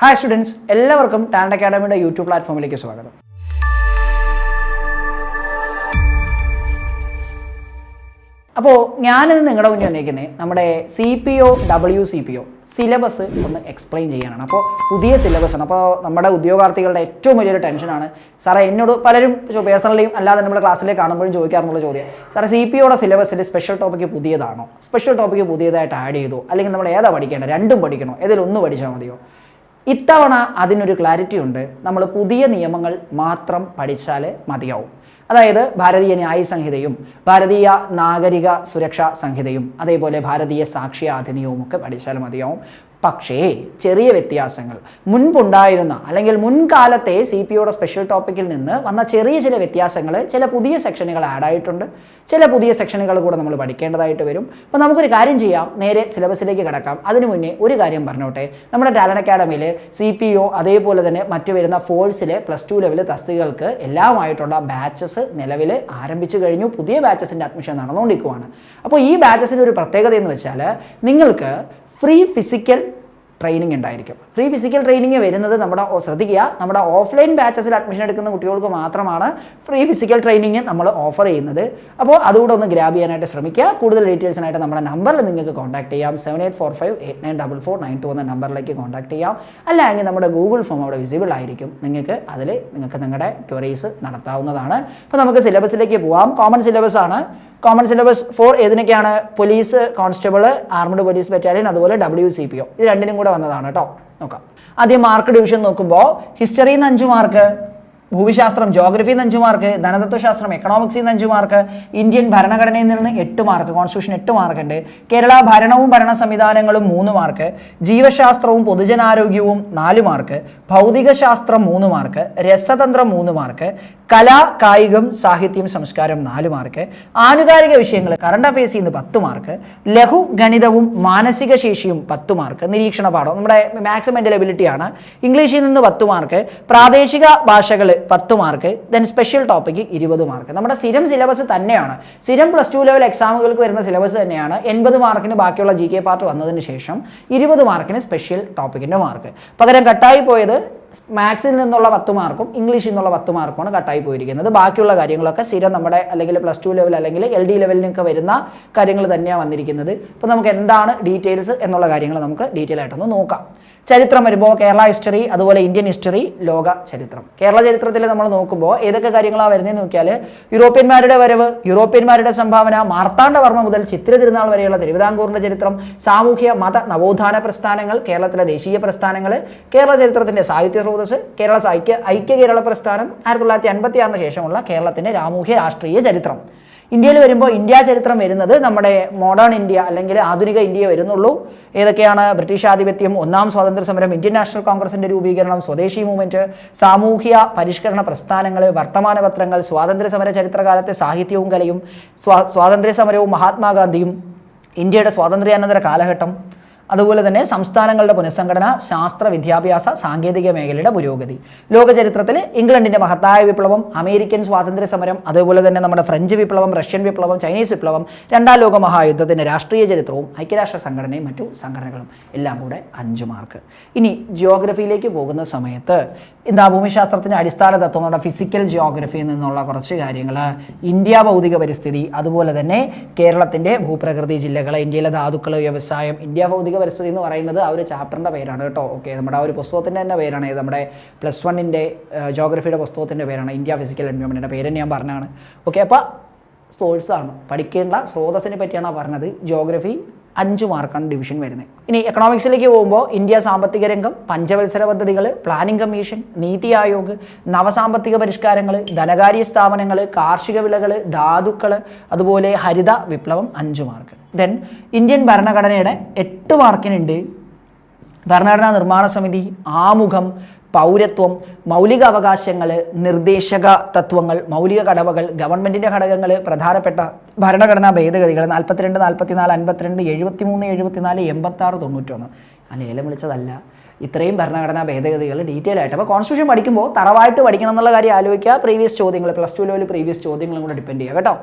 Hi students എല്ലാവർക്കും talent അക്കാഡമിയുടെ YouTube പ്ലാറ്റ്ഫോമിലേക്ക് സ്വാഗതം. അപ്പോൾ ഞാനിന്ന് നിങ്ങളുടെ മുന്നിൽ വന്നിരിക്കുന്നത് നമ്മുടെ C P O W C P O syllabus ഒന്ന് എക്സ്പ്ലെയിൻ ചെയ്യാനാണ്. അപ്പോൾ പുതിയ സിലബസ് ആണ്. അപ്പോൾ നമ്മുടെ ഉദ്യോഗാർത്ഥികളുടെ ഏറ്റവും വലിയൊരു ടെൻഷനാണ് സാറേ എന്നോട് പലരും പേഴ്സണലിയും അല്ലാതെ നമ്മുടെ ക്ലാസ്സിലേക്ക് കാണുമ്പോഴും ചോദിക്കാറുള്ള ചോദ്യം. സാറേ സി പി ഒയുടെ സിലബസിൽ സ്പെഷ്യൽ ടോപ്പിക്ക് പുതിയതാണോ? സ്പെഷ്യൽ ടോപ്പിക്ക് പുതിയതായിട്ട് ആഡ് ചെയ്തോ? അല്ലെങ്കിൽ നമ്മൾ ഏതാ പഠിക്കേണ്ടത്? രണ്ടും പഠിക്കണോ? ഏതിലൊന്ന് പഠിച്ചാൽ മതിയോ? ഇത്തവണ അതിനൊരു ക്ലാരിറ്റി ഉണ്ട്. നമ്മൾ പുതിയ നിയമങ്ങൾ മാത്രം പഠിച്ചാൽ മതിയാവും. അതായത് ഭാരതീയ ന്യായ സംഹിതയും ഭാരതീയ നാഗരിക സുരക്ഷാ സംഹിതയും അതേപോലെ ഭാരതീയ സാക്ഷ്യ അധിനിയവും ഒക്കെ പഠിച്ചാൽ മതിയാവും. പക്ഷേ ചെറിയ വ്യത്യാസങ്ങൾ. മുൻപുണ്ടായിരുന്ന അല്ലെങ്കിൽ മുൻകാലത്തെ സി പി ഒയുടെ സ്പെഷ്യൽ ടോപ്പിക്കിൽ നിന്ന് വന്ന ചെറിയ ചില വ്യത്യാസങ്ങൾ ചില പുതിയ സെക്ഷനുകൾ ആഡ് ആയിട്ടുണ്ട്. ചില പുതിയ സെക്ഷനുകൾ കൂടെ നമ്മൾ പഠിക്കേണ്ടതായിട്ട് വരും. അപ്പോൾ നമുക്കൊരു കാര്യം ചെയ്യാം. നേരെ സിലബസിലേക്ക് കിടക്കാം. അതിനു മുന്നേ ഒരു കാര്യം പറഞ്ഞോട്ടെ. നമ്മുടെ ടാലന്റ് അക്കാഡമിയിൽ സി പി ഒ അതേപോലെ തന്നെ മറ്റു വരുന്ന ഫോഴ്സിലെ പ്ലസ് ടു ലെവൽ തസ്തികൾക്ക് എല്ലാമായിട്ടുള്ള ബാച്ചസ് നിലവിൽ ആരംഭിച്ചു കഴിഞ്ഞു. പുതിയ ബാച്ചസിന്റെ അഡ്മിഷൻ നടന്നുകൊണ്ടിരിക്കുവാണ്. അപ്പോൾ ഈ ബാച്ചസിന്റെ ഒരു പ്രത്യേകത എന്ന് വെച്ചാൽ നിങ്ങൾക്ക് ഫ്രീ ഫിസിക്കൽ ട്രെയിനിങ് ഉണ്ടായിരിക്കും. ഫ്രീ ഫിസിക്കൽ ട്രെയിനിങ് വരുന്നത് നമ്മുടെ ശ്രദ്ധിക്കുക. നമ്മുടെ ഓഫ്ലൈൻ ബാച്ചസിൽ അഡ്മിഷൻ എടുക്കുന്ന കുട്ടികൾക്ക് മാത്രമാണ് ഫ്രീ ഫിസിക്കൽ ട്രെയിനിങ് നമ്മൾ ഓഫർ ചെയ്യുന്നത്. അപ്പോൾ അതുകൂടെ ഒന്ന് ഗ്രാബ് ചെയ്യാനായിട്ട് ശ്രമിക്കുക. കൂടുതൽ ഡീറ്റെയിൽസിനായിട്ട് നമ്മുടെ നമ്പറിൽ നിങ്ങൾക്ക് കോൺടാക്ട് ചെയ്യാം. Seven eight four five eight nine double four nine two എന്ന നമ്പറിലേക്ക് കോൺടാക്ട് ചെയ്യാം. അല്ലെങ്കിൽ നമ്മുടെ ഗൂഗിൾ ഫോം അവിടെ വിസിബിൾ ആയിരിക്കും. നിങ്ങൾക്ക് അതിൽ നിങ്ങൾക്ക് നിങ്ങളുടെ ക്വറീസ് നടത്താവുന്നതാണ്. അപ്പോൾ നമുക്ക് സിലബസിലേക്ക് പോകാം കോമൺ സിലബസ് ആണ്. Common syllabus for ഏതിനൊക്കെയാണ്? Police constable armed police battalion അതുപോലെ ഡബ്ല്യു സി പി ഒ ഇത് രണ്ടിനും കൂടെ വന്നതാണ് കേട്ടോ നോക്കാം. ആദ്യം മാർക്ക് ഡിവിഷൻ നോക്കുമ്പോൾ ഹിസ്റ്ററിയിൽ നിന്ന് അഞ്ച് മാർക്ക് ഭൂമിശാസ്ത്രം ജോഗ്രഫിയിൽ നിന്ന് അഞ്ച് മാർക്ക് ധനതത്വശാസ്ത്രം എക്കണോമിക്സിൽ നിന്ന് അഞ്ച് മാർക്ക് ഇന്ത്യൻ ഭരണഘടനയിൽ നിന്ന് എട്ട് മാർക്ക് കോൺസ്റ്റിറ്റ്യൂഷൻ എട്ട് മാർക്ക് ഉണ്ട്. കേരള ഭരണവും ഭരണ സംവിധാനങ്ങളും മൂന്ന് മാർക്ക് ജീവശാസ്ത്രവും പൊതുജനാരോഗ്യവും നാല് മാർക്ക് ഭൗതികശാസ്ത്രം മൂന്ന് മാർക്ക് രസതന്ത്രം മൂന്ന് മാർക്ക് കല കായികം സാഹിത്യം സംസ്കാരം നാല് മാർക്ക് ആനുകാലിക വിഷയങ്ങൾ കറണ്ട് അഫയേഴ്സിൽ നിന്ന് പത്ത് മാർക്ക് ലഘു ഗണിതവും മാനസിക ശേഷിയും പത്ത് മാർക്ക് നിരീക്ഷണ പാഠം നമ്മുടെ മാക്സിമം എബിലിറ്റിയാണ് ഇംഗ്ലീഷിൽ നിന്ന് പത്ത് മാർക്ക് പ്രാദേശിക ഭാഷകൾ പത്ത് മാർക്ക് ദെൻ സ്പെഷ്യൽ ടോപ്പിക്ക് ഇരുപത് മാർക്ക്. നമ്മുടെ സ്ഥിരം സിലബസ് തന്നെയാണ്. സ്ഥിരം പ്ലസ് ടു ലെവൽ എക്സാമുകൾക്ക് വരുന്ന സിലബസ് തന്നെയാണ് എൺപത് മാർക്കിന് ബാക്കിയുള്ള ജി കെ പാർട്ട് വന്നതിന് ശേഷം ഇരുപത് മാർക്കിന് സ്പെഷ്യൽ ടോപ്പിക്കിന്റെ മാർക്ക്. പകരം കട്ടായി പോയത് മാത്സിൽ നിന്നുള്ള പത്ത് മാർക്കും ഇംഗ്ലീഷിൽ നിന്നുള്ള പത്ത് മാർക്കുമാണ് കട്ടായി പോയിരിക്കുന്നത്. ബാക്കിയുള്ള കാര്യങ്ങളൊക്കെ സ്ഥിരം നമ്മുടെ അല്ലെങ്കിൽ പ്ലസ് ടു ലെവൽ അല്ലെങ്കിൽ എൽ ഡി ലെവലിനൊക്കെ വരുന്ന കാര്യങ്ങൾ തന്നെയാണ് വന്നിരിക്കുന്നത്. അപ്പോൾ നമുക്ക് എന്താണ് ഡീറ്റെയിൽസ് എന്നുള്ള കാര്യങ്ങൾ നമുക്ക് ഡീറ്റെയിൽ ആയിട്ടൊന്ന് നോക്കാം. ചരിത്രം വരുമ്പോൾ കേരള ഹിസ്റ്ററി അതുപോലെ ഇന്ത്യൻ ഹിസ്റ്ററി ലോക ചരിത്രം. കേരള ചരിത്രത്തിൽ നമ്മൾ നോക്കുമ്പോൾ ഏതൊക്കെ കാര്യങ്ങളാണ് വരുന്നതെന്ന് നോക്കിയാൽ യൂറോപ്യന്മാരുടെ വരവ് യൂറോപ്യന്മാരുടെ സംഭാവന മാർത്താണ്ഡവർമ്മ മുതൽ ചിത്ര തിരുനാൾ വരെയുള്ള തിരുവിതാംകൂറിന്റെ ചരിത്രം സാമൂഹ്യ മത നവോത്ഥാന പ്രസ്ഥാനങ്ങൾ കേരളത്തിലെ ദേശീയ പ്രസ്ഥാനങ്ങൾ കേരള ചരിത്രത്തിന്റെ സാഹിത്യ സ്രോതസ് കേരള സാഹിത്യ ഐക്യ കേരള പ്രസ്ഥാനം ആയിരത്തി തൊള്ളായിരത്തി അൻപത്തി ആറിന് ശേഷമുള്ള കേരളത്തിന്റെ രാമൂഹ്യ രാഷ്ട്രീയ ചരിത്രം. ഇന്ത്യയിൽ വരുമ്പോൾ ഇന്ത്യ ചരിത്രം വരുന്നത് നമ്മുടെ മോഡേൺ ഇന്ത്യ അല്ലെങ്കിൽ ആധുനിക ഇന്ത്യ വരുന്നുള്ളൂ. ഏതൊക്കെയാണ് ബ്രിട്ടീഷ് ആധിപത്യം ഒന്നാം സ്വാതന്ത്ര്യ സമരം ഇന്ത്യൻ നാഷണൽ കോൺഗ്രസിന്റെ രൂപീകരണം സ്വദേശി മൂവ്മെന്റ് സാമൂഹ്യ പരിഷ്കരണ പ്രസ്ഥാനങ്ങൾ വർത്തമാന പത്രങ്ങൾ സ്വാതന്ത്ര്യ സമര ചരിത്രകാലത്തെ സാഹിത്യവും കലയും സ്വാ സ്വാതന്ത്ര്യ സമരവും മഹാത്മാഗാന്ധിയും ഇന്ത്യയുടെ സ്വാതന്ത്ര്യാനന്തര കാലഘട്ടം അതുപോലെ തന്നെ സംസ്ഥാനങ്ങളുടെ പുനഃസംഘടന ശാസ്ത്ര വിദ്യാഭ്യാസ സാങ്കേതിക മേഖലയുടെ പുരോഗതി. ലോക ചരിത്രത്തിൽ ഇംഗ്ലണ്ടിന്റെ മഹത്തായ വിപ്ലവം അമേരിക്കൻ സ്വാതന്ത്ര്യ സമരം അതുപോലെ തന്നെ നമ്മുടെ ഫ്രഞ്ച് വിപ്ലവം റഷ്യൻ വിപ്ലവം ചൈനീസ് വിപ്ലവം രണ്ടാം ലോക മഹായുദ്ധത്തിന്റെ രാഷ്ട്രീയ ചരിത്രവും ഐക്യരാഷ്ട്ര സംഘടനയും മറ്റു സംഘടനകളും എല്ലാം കൂടെ അഞ്ച് മാർക്ക് ഇനി ജിയോഗ്രഫിയിലേക്ക് പോകുന്ന സമയത്ത് എന്താ ഭൂമിശാസ്ത്രത്തിന്റെ അടിസ്ഥാന തത്വം നമ്മുടെ ഫിസിക്കൽ ജിയോഗ്രഫിയിൽ നിന്നുള്ള കുറച്ച് കാര്യങ്ങൾ ഇന്ത്യ ഭൗതിക പരിസ്ഥിതി അതുപോലെ തന്നെ കേരളത്തിന്റെ ഭൂപ്രകൃതി ജില്ലകൾ ഇന്ത്യയിലെ ധാതുക്കൾ വ്യവസായം ഇന്ത്യ ഭൗതിക പരിസ്ഥിതി എന്ന് പറയുന്നത് ആ ഒരു ചാപ്റ്ററിന്റെ പേരാണ് കേട്ടോ. ഓക്കെ നമ്മുടെ ആ ഒരു പുസ്തകത്തിന്റെ തന്നെ പേരാണ്. ഇത് നമ്മുടെ പ്ലസ് വണ്ണിന്റെ ജോഗ്രഫിയുടെ പുസ്തകത്തിന്റെ പേരാണ്. ഇന്ത്യ ഫിസിക്കൽ എൻവയോൺമെന്റിന്റെ പേര് ഞാൻ പറഞ്ഞതാണ്. ഓക്കെ അപ്പോൾ സോഴ്സാണ് പഠിക്കേണ്ട സ്രോതസ്സിനെ പറ്റിയാണ് പറഞ്ഞത്. ജോഗ്രഫി അഞ്ച് മാർക്കാണ് ഡിവിഷൻ വരുന്നത്. ഇനി എക്കണോമിക്സിലേക്ക് പോകുമ്പോൾ ഇന്ത്യ സാമ്പത്തിക രംഗം പഞ്ചവത്സര പദ്ധതികൾ പ്ലാനിംഗ് കമ്മീഷൻ നീതി ആയോഗ് നവസാമ്പത്തിക പരിഷ്കാരങ്ങൾ ധനകാര്യ സ്ഥാപനങ്ങൾ കാർഷിക വിളകൾ ധാതുക്കൾ അതുപോലെ ഹരിത വിപ്ലവം അഞ്ച് മാർക്ക്. ദെൻ ഇന്ത്യൻ ഭരണഘടനയുടെ എട്ട് മാർക്കിനുണ്ട്. ഭരണഘടനാ നിർമ്മാണ സമിതി ആമുഖം പൗരത്വം മൗലിക അവകാശങ്ങൾ നിർദ്ദേശക തത്വങ്ങൾ മൗലിക കടവകൾ ഗവൺമെന്റിന്റെ ഘടകങ്ങൾ പ്രധാനപ്പെട്ട ഭരണഘടനാ ഭേദഗതികൾ നാൽപ്പത്തിരണ്ട് നാൽപ്പത്തിനാല് അൻപത്തിരണ്ട് എഴുപത്തിമൂന്ന് എഴുപത്തിനാല് എൺപത്താറ് തൊണ്ണൂറ്റൊന്ന് ആ ഏലം വിളിച്ചതല്ല. ഇത്രയും ഭരണഘടനാ ഭേദഗതികൾ ഡീറ്റെയിൽ ആയിട്ട്. അപ്പോൾ കോൺസ്റ്റിറ്റ്യൂഷൻ പഠിക്കുമ്പോൾ തറവായിട്ട് പഠിക്കണം എന്നുള്ള കാര്യം ആലോചിക്കുക. പ്രീവിയസ് ചോദ്യങ്ങൾ പ്ലസ് ടു ലെവലിൽ പ്രീവിയസ് ചോദ്യങ്ങളും കൂടെ ഡിപ്പെൻഡ് ചെയ്യുക കേട്ടോ.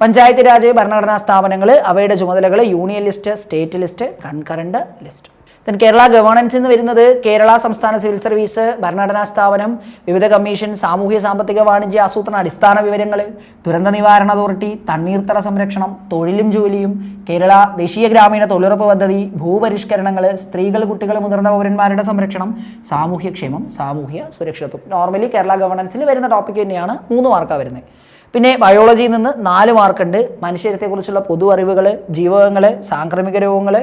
പഞ്ചായത്ത് രാജ് ഭരണഘടനാ സ്ഥാപനങ്ങൾ അവയുടെ ചുമതലകൾ union list state list concurrent list then Kerala governance എന്ന് വരുന്നത് കേരള സംസ്ഥാന സിവിൽ സർവീസ് ഭരണഘടനാ സ്ഥാപനം വിവിധ കമ്മീഷൻ സാമൂഹ്യ സാമ്പത്തിക വാണിജ്യ ആസൂത്രണ അടിസ്ഥാന വിവരങ്ങൾ ദുരന്ത നിവാരണ അതോറിറ്റി തണ്ണീർത്തട സംരക്ഷണം തൊഴിലും ജോലിയും കേരള ദേശീയ ഗ്രാമീണ തൊഴിലുറപ്പ് പദ്ധതി ഭൂപരിഷ്കരണങ്ങൾ സ്ത്രീകൾ കുട്ടികൾ മുതിർന്ന പൗരന്മാരുടെ സംരക്ഷണം സാമൂഹ്യക്ഷേമം സാമൂഹ്യ സുരക്ഷിതത്വം. നോർമലി കേരള ഗവേണൻസിൽ വരുന്ന ടോപ്പിക് തന്നെയാണ് മൂന്ന് മാർക്കാണ് വരുന്നത്. പിന്നെ ബയോളജിയിൽ നിന്ന് നാല് മാർക്കുണ്ട് മനുഷ്യരത്തെക്കുറിച്ചുള്ള പൊതു അറിവുകൾ ജീവകങ്ങൾ സാംക്രമിക രോഗങ്ങൾ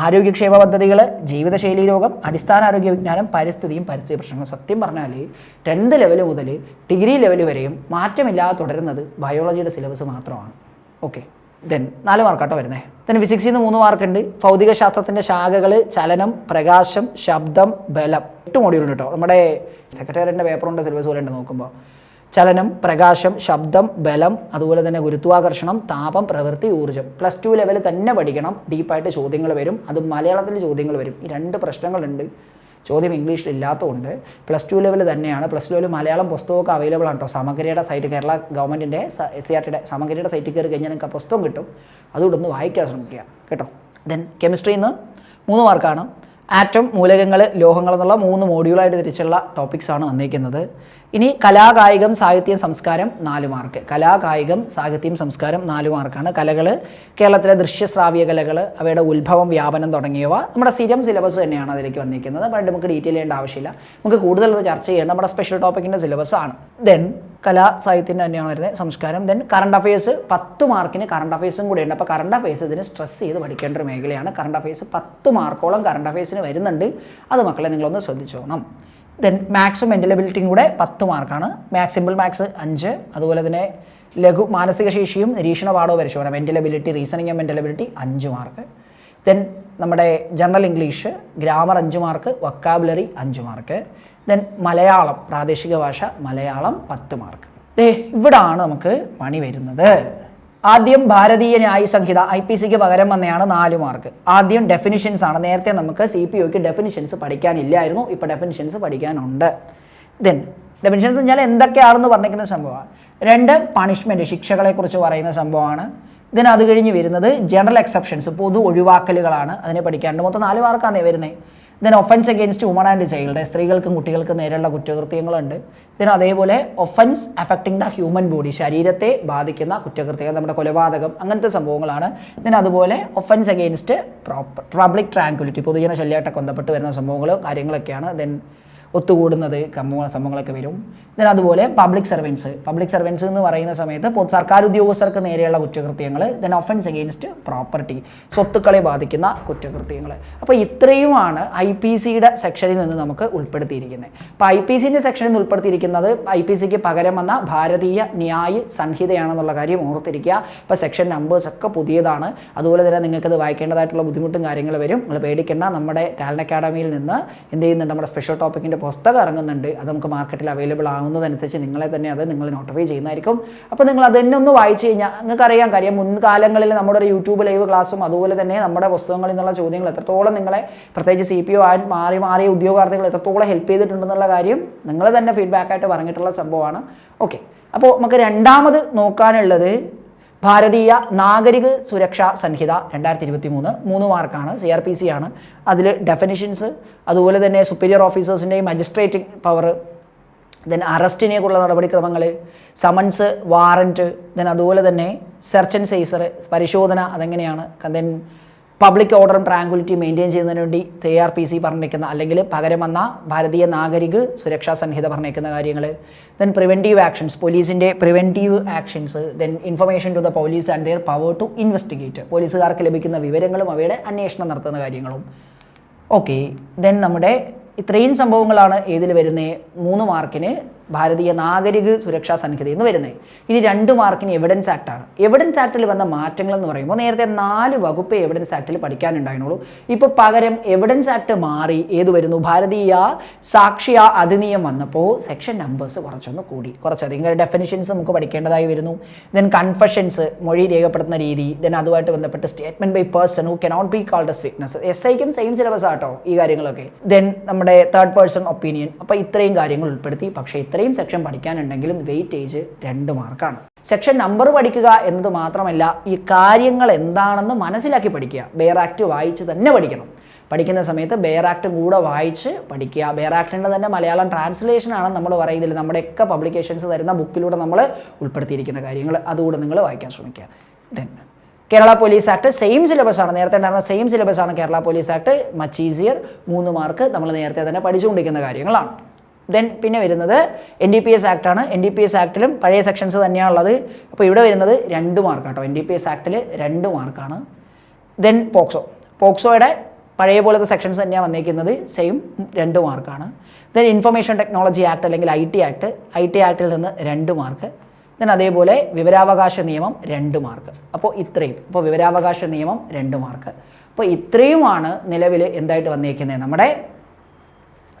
ആരോഗ്യക്ഷേമ പദ്ധതികൾ ജീവിതശൈലി രോഗം അടിസ്ഥാന ആരോഗ്യ വിജ്ഞാനം പരിസ്ഥിതിയും പരിസ്ഥിതി പ്രശ്നങ്ങളും. സത്യം പറഞ്ഞാൽ ടെൻത്ത് ലെവൽ മുതൽ ഡിഗ്രി ലെവൽ വരെയും മാറ്റമില്ലാതെ തുടരുന്നത് ബയോളജിയുടെ സിലബസ് മാത്രമാണ്. ഓക്കെ ദെൻ നാല് മാർക്കാട്ടോ വരുന്നത് ദെൻ ഫിസിക്സിൽ നിന്ന് മൂന്ന് മാർക്കുണ്ട് ഭൗതിക ശാസ്ത്രത്തിന്റെ ശാഖകൾ ചലനം പ്രകാശം ശബ്ദം ബലം. എട്ട് മോഡ്യൂളുണ്ട് കേട്ടോ നമ്മുടെ സെക്രട്ടേറിയറ്റിന്റെ പേപ്പറുണ്ട് സിലബസ് പോലെ ഉണ്ട് നോക്കുമ്പോൾ ചലനം പ്രകാശം ശബ്ദം ബലം അതുപോലെ തന്നെ ഗുരുത്വാകർഷണം താപം പ്രവൃത്തി ഊർജം പ്ലസ് ടു ലെവൽ തന്നെ പഠിക്കണം. ഡീപ്പായിട്ട് ചോദ്യങ്ങൾ വരും. അത് മലയാളത്തിൽ ചോദ്യങ്ങൾ വരും. ഈ രണ്ട് പ്രശ്നങ്ങളുണ്ട്. ചോദ്യം ഇംഗ്ലീഷിൽ ഇല്ലാത്തതുകൊണ്ട് പ്ലസ് ടു ലെവൽ തന്നെയാണ്. പ്ലസ് ടു ലെവൽ മലയാളം പുസ്തകമൊക്കെ അവൈലബിൾ ആണ് കേട്ടോ സമഗ്രയുടെ സൈറ്റ് കേരള ഗവൺമെന്റിന്റെ എസ് സി ആർ ടിയുടെ സമഗ്രയുടെ സൈറ്റിൽ കയറി കഴിഞ്ഞാൽ നിങ്ങൾക്ക് പുസ്തകം കിട്ടും. അതുകൊണ്ട് ഒന്ന് വായിക്കാൻ ശ്രമിക്കുക. കേട്ടോ? ദെൻ കെമിസ്ട്രിയിൽ നിന്ന് മൂന്ന് മാർക്കാണ് ആറ്റം മൂലകങ്ങൾ ലോഹങ്ങൾ എന്നുള്ള മൂന്ന് മോഡ്യൂളായിട്ട് തിരിച്ചുള്ള ടോപ്പിക്സാണ് വന്നിരിക്കുന്നത് ഇനി കലാകായികം സാഹിത്യം സംസ്കാരം നാല് മാർക്ക്. കലാകായികം സാഹിത്യം സംസ്കാരം നാല് മാർക്കാണ്. കലകൾ കേരളത്തിലെ ദൃശ്യശ്രാവ്യ കലകൾ അവയുടെ ഉത്ഭവം വ്യാപനം തുടങ്ങിയവ നമ്മുടെ സ്ഥിരം സിലബസ് തന്നെയാണ് അതിലേക്ക് വന്നിരിക്കുന്നത്. പണ്ട് നമുക്ക് ഡീറ്റെയിൽ ചെയ്യേണ്ട ആവശ്യമില്ല. നമുക്ക് കൂടുതൽ അത് ചർച്ച ചെയ്യേണ്ട നമ്മുടെ സ്പെഷ്യൽ ടോപ്പിക്കിന്റെ സിലബസ് ആണ്. ദെൻ കലാ സാഹിത്യം തന്നെയാണ് വരുന്നത് സംസ്കാരം. ദെൻ കറണ്ട് അഫയേഴ്സ് പത്ത് മാർക്കിന് കറണ്ട് അഫയേഴ്സും കൂടെ ഉണ്ട് അപ്പോൾ കറണ്ട് അഫയേഴ്സ് ഇതിന് സ്ട്രെസ് ചെയ്ത് പഠിക്കേണ്ട ഒരു മേഖലയാണ്. കറണ്ട് അഫയേഴ്സ് പത്ത് മാർക്കോളം കറണ്ട് അഫയേഴ്സിന് വരുന്നുണ്ട്. അത് മക്കളെ നിങ്ങളൊന്ന് ശ്രദ്ധിച്ചോണം. ദെൻ മാത്സും മെന്റലബിലിറ്റിയും കൂടെ പത്ത് മാർക്കാണ് മാത്സ് സിമ്പിൾ മാത്സ് അഞ്ച്. അതുപോലെ തന്നെ ലഘു മാനസിക ശേഷിയും നിരീക്ഷണ പാഠവും പരിശോധന mental ability reasoning and mental ability അഞ്ച് മാർക്ക് ദെൻ നമ്മുടെ ജനറൽ ഇംഗ്ലീഷ് ഗ്രാമർ അഞ്ച് മാർക്ക് വക്കാബുലറി അഞ്ച് മാർക്ക് ദെൻ മലയാളം പ്രാദേശിക ഭാഷ മലയാളം പത്ത് മാർക്ക് ദേ ഇവിടാണ് നമുക്ക് പണി വരുന്നത്. ആദ്യം ഭാരതീയ ന്യായ സംഹിത ഐ പി സിക്ക് പകരം വന്നെയാണ് നാല് മാർക്ക്. ആദ്യം ഡെഫിനിഷൻസ് ആണ്. നേരത്തെ നമുക്ക് സി പി ഒക്ക് ഡെഫിനിഷൻസ് പഠിക്കാനില്ലായിരുന്നു. ഇപ്പോൾ ഡെഫിനിഷൻസ് പഠിക്കാനുണ്ട്. ദെൻ ഡെഫിനിഷൻസ് പറഞ്ഞാൽ എന്തൊക്കെയാണെന്ന് പറഞ്ഞിരിക്കുന്ന സംഭവമാണ്. രണ്ട് പണിഷ്മെന്റ് ശിക്ഷകളെക്കുറിച്ച് പറയുന്ന സംഭവമാണ്. ഇതിന് അത് കഴിഞ്ഞ് വരുന്നത് ജനറൽ എക്സെപ്ഷൻസ് പൊതു ഒഴിവാക്കലുകളാണ്. അതിനെ പഠിക്കാനുണ്ട്. മൊത്തം നാല് മാർക്കാണ് വരുന്നത് ഇതിന് offence against woman and child സ്ത്രീകൾക്കും കുട്ടികൾക്കും നേരെയുള്ള കുറ്റകൃത്യങ്ങളുണ്ട്. ദെൻ അതേപോലെ offence affecting the human body ശരീരത്തെ ബാധിക്കുന്ന കുറ്റകൃത്യങ്ങൾ നമ്മുടെ കൊലപാതകം അങ്ങനത്തെ സംഭവങ്ങളാണ്. ദെൻ അതുപോലെ offence against proper public tranquillity പൊതുജന ശല്യമായിട്ടൊക്കെ ബന്ധപ്പെട്ട് വരുന്ന സംഭവങ്ങളും കാര്യങ്ങളൊക്കെയാണ്. ദെൻ ഒത്തുകൂടുന്നത് സംഭവങ്ങളൊക്കെ വരും. എന്നാൽ അതുപോലെ പബ്ലിക് സർവൻസ് പബ്ലിക് സർവൻസ് എന്ന് പറയുന്ന സമയത്ത് സർക്കാർ ഉദ്യോഗസ്ഥർക്ക് നേരെയുള്ള കുറ്റകൃത്യങ്ങൾ ദെൻ ഒഫൻസ് അഗെയിൻസ്റ്റ് പ്രോപ്പർട്ടി സ്വത്തുക്കളെ ബാധിക്കുന്ന കുറ്റകൃത്യങ്ങൾ. അപ്പോൾ ഇത്രയുമാണ് ഐ പി സിയുടെ സെക്ഷനിൽ നിന്ന് നമുക്ക് ഉൾപ്പെടുത്തിയിരിക്കുന്നത്. അപ്പോൾ ഐ പി സിന്റെ സെക്ഷനിൽ നിന്ന് ഉൾപ്പെടുത്തിയിരിക്കുന്നത് ഐ പി സിക്ക് പകരം വന്ന ഭാരതീയ ന്യായ സംഹിതയാണെന്നുള്ള കാര്യം ഓർത്തിരിക്കുക. ഇപ്പോൾ സെക്ഷൻ നമ്പേഴ്സ് ഒക്കെ പുതിയതാണ്. അതുപോലെ തന്നെ നിങ്ങൾക്ക് നിങ്ങൾക്കത് വായിക്കേണ്ടതായിട്ടുള്ള ബുദ്ധിമുട്ടും കാര്യങ്ങൾ വരും. നിങ്ങൾ പേടിക്കേണ്ട നമ്മുടെ ടാലൻ അക്കാഡമിയിൽ നിന്ന് എന്ത് ചെയ്യുന്നുണ്ട്? നമ്മുടെ സ്പെഷ്യൽ ടോപ്പിക്കിന്റെ പുസ്തകം ഇറങ്ങുന്നുണ്ട്. അത് നമുക്ക് മാർക്കറ്റിൽ അവൈലബിൾ ആവുന്നതനുസരിച്ച് നിങ്ങളെ തന്നെ അത് നിങ്ങൾ നോട്ടിഫൈ ചെയ്യുന്നതായിരിക്കും. അപ്പോൾ നിങ്ങൾ അത് തന്നെ ഒന്ന് വായിച്ചു കഴിഞ്ഞാൽ നിങ്ങൾക്കറിയാം കാര്യം മുൻകാലങ്ങളിൽ നമ്മുടെ ഒരു യൂട്യൂബ് ലൈവ് ക്ലാസ്സും അതുപോലെ തന്നെ നമ്മുടെ പുസ്തകങ്ങളിൽ നിന്നുള്ള ചോദ്യങ്ങൾ എത്രത്തോളം നിങ്ങളെ പ്രത്യേകിച്ച് സി പി ഒ മാറി മാറിയ ഉദ്യോഗാർത്ഥികൾ എത്രത്തോളം ഹെൽപ്പ് ചെയ്തിട്ടുണ്ടെന്നുള്ള കാര്യം നിങ്ങൾ തന്നെ ഫീഡ്ബാക്കായിട്ട് പറഞ്ഞിട്ടുള്ള സംഭവമാണ്. ഓക്കെ അപ്പോൾ നമുക്ക് രണ്ടാമത് നോക്കാനുള്ളത് ഭാരതീയ നാഗരിക സുരക്ഷാ സംഹിത രണ്ടായിരത്തി ഇരുപത്തി മൂന്ന് മൂന്ന് മാർക്കാണ് സി ആർ പി സി ആണ്. അതിൽ ഡെഫിനിഷൻസ് അതുപോലെ തന്നെ സുപ്പീരിയർ ഓഫീസേഴ്സിന്റെയും മജിസ്ട്രേറ്റിംഗ് പവർ ദെൻ അറസ്റ്റിനേക്കുള്ള നടപടിക്രമങ്ങൾ സമൻസ് വാറന്റ് ദെൻ അതുപോലെ തന്നെ സെർച്ച് ആൻഡ് സൈസർ പരിശോധന അതെങ്ങനെയാണ്? ദെൻ പബ്ലിക് ഓർഡറും ട്രാങ്കുലിറ്റി മെയിന്റെയിൻ ചെയ്യുന്നതിന് വേണ്ടി കെ ആർ പി സി പറഞ്ഞിരിക്കുന്ന അല്ലെങ്കിൽ പകരം വന്ന ഭാരതീയ നാഗരിക് സുരക്ഷാ സംഹിത പറഞ്ഞിരിക്കുന്ന കാര്യങ്ങൾ ദെൻ പ്രിവെന്റീവ് ആക്ഷൻസ് പോലീസിന്റെ preventive actions then information to the police and their power to investigate പോലീസുകാർക്ക് ലഭിക്കുന്ന വിവരങ്ങളും അവയുടെ അന്വേഷണം നടത്തുന്ന കാര്യങ്ങളും. ഓക്കെ ദെൻ നമ്മുടെ ഇത്രയും സംഭവങ്ങളാണ് ഏതിൽ വരുന്നത് മൂന്ന് മാർക്കിന് ഭാരതീയ നാഗരിക സുരക്ഷാ സംഹിത എന്ന് വരുന്നത് ഇനി രണ്ട് മാർക്കിന് എവിഡൻസ് ആക്ട് ആണ്. എവിഡൻസ് ആക്ടിൽ വന്ന മാറ്റങ്ങൾ എന്ന് പറയുമ്പോൾ നേരത്തെ നാല് വകുപ്പ് എവിഡൻസ് ആക്ടിൽ പഠിക്കാനുണ്ടായിരുന്നുള്ളൂ. ഇപ്പോൾ പകരം എവിഡൻസ് ആക്ട് മാറി ഏത് വരുന്നു? ഭാരതീയ സാക്ഷ്യ അധിനിയം വന്നപ്പോൾ സെക്ഷൻ നമ്പേഴ്സ് കുറച്ചൊന്ന് കൂടി. കുറച്ചധികം ഡെഫിനിഷൻസ് നമുക്ക് പഠിക്കേണ്ടതായി വരുന്നു. ദെൻ കൺഫഷൻസ് മൊഴി രേഖപ്പെടുത്തുന്ന രീതി. ദെൻ അതുമായിട്ട് ബന്ധപ്പെട്ട് statement by person who cannot be called as witness as ഐക്കും same syllabus ആട്ടോ ഈ കാര്യങ്ങളൊക്കെ. ദെൻ നമ്മുടെ തേർഡ് പേഴ്സൺ ഒപ്പീനിയൻ അപ്പോൾ ഇത്രയും കാര്യങ്ങൾ ഉൾപ്പെടുത്തി. പക്ഷേ ഇത്രയും സെക്ഷൻ പഠിക്കാനുണ്ടെങ്കിലും വെയിറ്റേജ് രണ്ട് മാർക്കാണ് സെക്ഷൻ നമ്പർ പഠിക്കുക എന്നത് മാത്രമല്ല ഈ കാര്യങ്ങൾ എന്താണെന്ന് മനസ്സിലാക്കി പഠിക്കുക. ബെയർ ആക്ട് വായിച്ച് തന്നെ പഠിക്കണം. പഠിക്കുന്ന സമയത്ത് ബെയർ ആക്ട് കൂടെ വായിച്ച് പഠിക്കുക. ബെയർ ആക്ടിന്റെ തന്നെ മലയാളം ട്രാൻസ്ലേഷനാണ് നമ്മൾ പറയുന്നതിൽ നമ്മുടെയൊക്കെ പബ്ലിക്കേഷൻസ് തരുന്ന ബുക്കിലൂടെ നമ്മൾ ഉൾപ്പെടുത്തിയിരിക്കുന്ന കാര്യങ്ങൾ. അതുകൂടെ നിങ്ങൾ വായിക്കാൻ ശ്രമിക്കുക. Then Kerala police act same syllabus ആണ്. നേരത്തെ ഉണ്ടായിരുന്ന സെയിം സിലബസ് ആണ് Kerala police act much easier മൂന്ന് മാർക്ക് നമ്മൾ നേരത്തെ തന്നെ പഠിച്ചുകൊണ്ടിരിക്കുന്ന കാര്യങ്ങളാണ്. ദെൻ പിന്നെ വരുന്നത് എൻ ഡി പി എസ് ആക്ടാണ് എൻ ഡി പി എസ് ആക്ടിലും പഴയ സെക്ഷൻസ് തന്നെയാണുള്ളത് അപ്പോൾ ഇവിടെ വരുന്നത് രണ്ട് മാർക്ക് കേട്ടോ എൻ ഡി പി എസ് ആക്ടിൽ രണ്ട് മാർക്കാണ് ദെൻ പോക്സോ പോക്സോയുടെ പഴയ പോലത്തെ സെക്ഷൻസ് തന്നെയാണ് വന്നേക്കുന്നത്. സെയിം രണ്ട് മാർക്കാണ് ദെൻ ഇൻഫർമേഷൻ ടെക്നോളജി ആക്ട് അല്ലെങ്കിൽ I T act I T ആക്ടിൽ നിന്ന് രണ്ട് മാർക്ക് ദെൻ അതേപോലെ വിവരാവകാശ നിയമം രണ്ട് മാർക്ക് അപ്പോൾ ഇത്രയും. അപ്പോൾ വിവരാവകാശ നിയമം രണ്ട് മാർക്ക് അപ്പോൾ ഇത്രയുമാണ് നിലവിൽ എന്തായിട്ട് വന്നേക്കുന്നത് നമ്മുടെ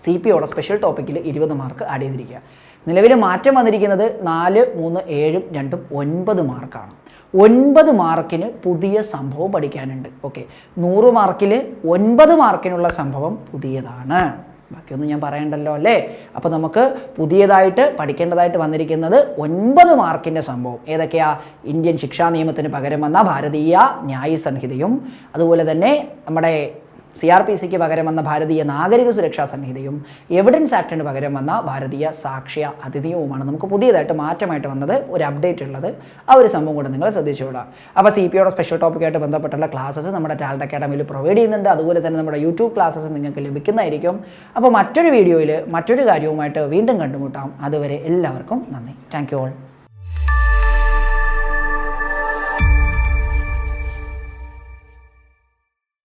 സി പി ഒയുടെ സ്പെഷ്യൽ ടോപ്പിക്കിൽ ഇരുപത് മാർക്ക് ആഡ് ചെയ്തിരിക്കുക. നിലവിൽ മാറ്റം വന്നിരിക്കുന്നത് നാല് മൂന്ന് ഏഴും രണ്ടും ഒൻപത് മാർക്കാണ് ഒൻപത് മാർക്കിന് പുതിയ സംഭവം പഠിക്കാനുണ്ട്. ഓക്കെ നൂറ് മാർക്കിൽ ഒൻപത് മാർക്കിനുള്ള സംഭവം പുതിയതാണ്. ബാക്കിയൊന്നും ഞാൻ പറയണ്ടല്ലോ അല്ലേ? അപ്പോൾ നമുക്ക് പുതിയതായിട്ട് പഠിക്കേണ്ടതായിട്ട് വന്നിരിക്കുന്നത് ഒൻപത് മാർക്കിന്റെ സംഭവം. ഏതൊക്കെയാ? ഇന്ത്യൻ ശിക്ഷാ നിയമത്തിന് പകരം വന്ന ഭാരതീയ ന്യായ സംഹിതയും അതുപോലെ തന്നെ നമ്മുടെ സി ആർ പി സിക്ക് പകരം വന്ന ഭാരതീയ നാഗരിക സുരക്ഷാ സംഹിതയും എവിഡൻസ് ആക്ടിന് പകരം വന്ന ഭാരതീയ സാക്ഷ്യ അതിഥിയവുമാണ് നമുക്ക് പുതിയതായിട്ട് മാറ്റമായിട്ട് വന്നത് ഒരു അപ്ഡേറ്റ് ഉള്ളത് ആ ഒരു സംഭവം കൂടെ നിങ്ങൾ ശ്രദ്ധിച്ചോളാം. അപ്പോൾ സി പി ഒയുടെ സ്പെഷ്യൽ ടോപ്പിക്കായിട്ട് ബന്ധപ്പെട്ടുള്ള ക്ലാസ്സസ് നമ്മുടെ ടാലന്റ് അക്കാഡമിയിൽ പ്രൊവൈഡ് ചെയ്യുന്നുണ്ട്. അതുപോലെ തന്നെ നമ്മുടെ യൂട്യൂബ് ക്ലാസ്സസ് നിങ്ങൾക്ക് ലഭിക്കുന്നതായിരിക്കും. അപ്പോൾ മറ്റൊരു വീഡിയോയിൽ മറ്റൊരു കാര്യവുമായിട്ട് വീണ്ടും കണ്ടുമുട്ടാം. അതുവരെ എല്ലാവർക്കും നന്ദി. Thank you all